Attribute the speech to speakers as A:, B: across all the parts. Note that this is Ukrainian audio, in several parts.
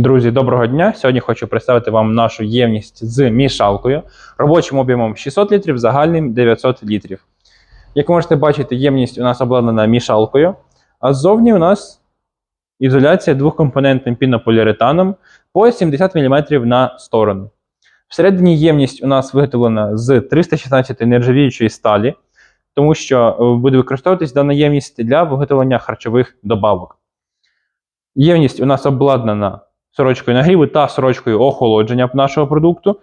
A: Друзі, доброго дня! Сьогодні хочу представити вам нашу ємність з мішалкою, робочим об'ємом 600 літрів, загальним 900 літрів. Як ви можете бачити, ємність у нас обладнана мішалкою, а ззовні у нас ізоляція двохкомпонентним пінополіуретаном по 70 мм на сторону. Всередині ємність у нас виготовлена з 316 нержавіючої сталі, тому що е, буде використовуватись дана ємність для виготовлення харчових добавок. Ємність у нас обладнана сорочкою нагріву та сорочкою охолодження нашого продукту.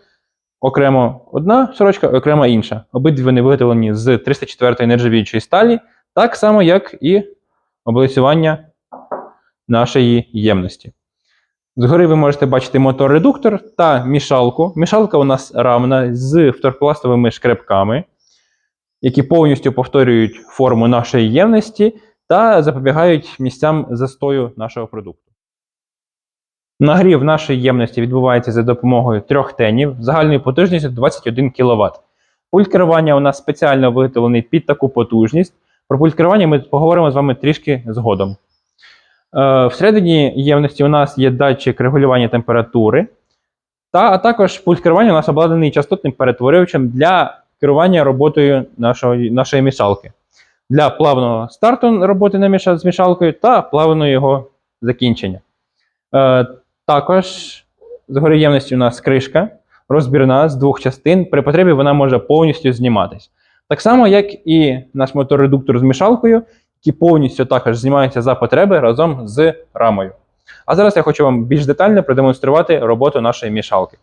A: Окремо одна сорочка, окремо інша. Обидві вони виготовлені з 304-ї нержавіючої сталі, так само, як і облицювання нашої ємності. Згори ви можете бачити мотор-редуктор та мішалку. Мішалка у нас рамна з вторпластовими шкребками, які повністю повторюють форму нашої ємності та запобігають місцям застою нашого продукту. Нагрів нашої ємності відбувається за допомогою трьох тенів загальною потужністю 21 кВт. Пульт керування у нас спеціально виготовлений під таку потужність. Про пульт керування ми поговоримо з вами трішки згодом. Е, всередині ємності у нас є датчик регулювання температури, та, а також пульт керування у нас обладнаний частотним перетворювачем для керування роботою нашої, нашої мішалки. Для плавного старту роботи на міша, з мішалкою та плавного його закінчення. Е, також згори ємності у нас кришка розбірна з двох частин. При потребі вона може повністю зніматись. Так само, як і наш моторредуктор з мішалкою, який повністю також знімається за потреби разом з рамою. А зараз я хочу вам більш детально продемонструвати роботу нашої мішалки.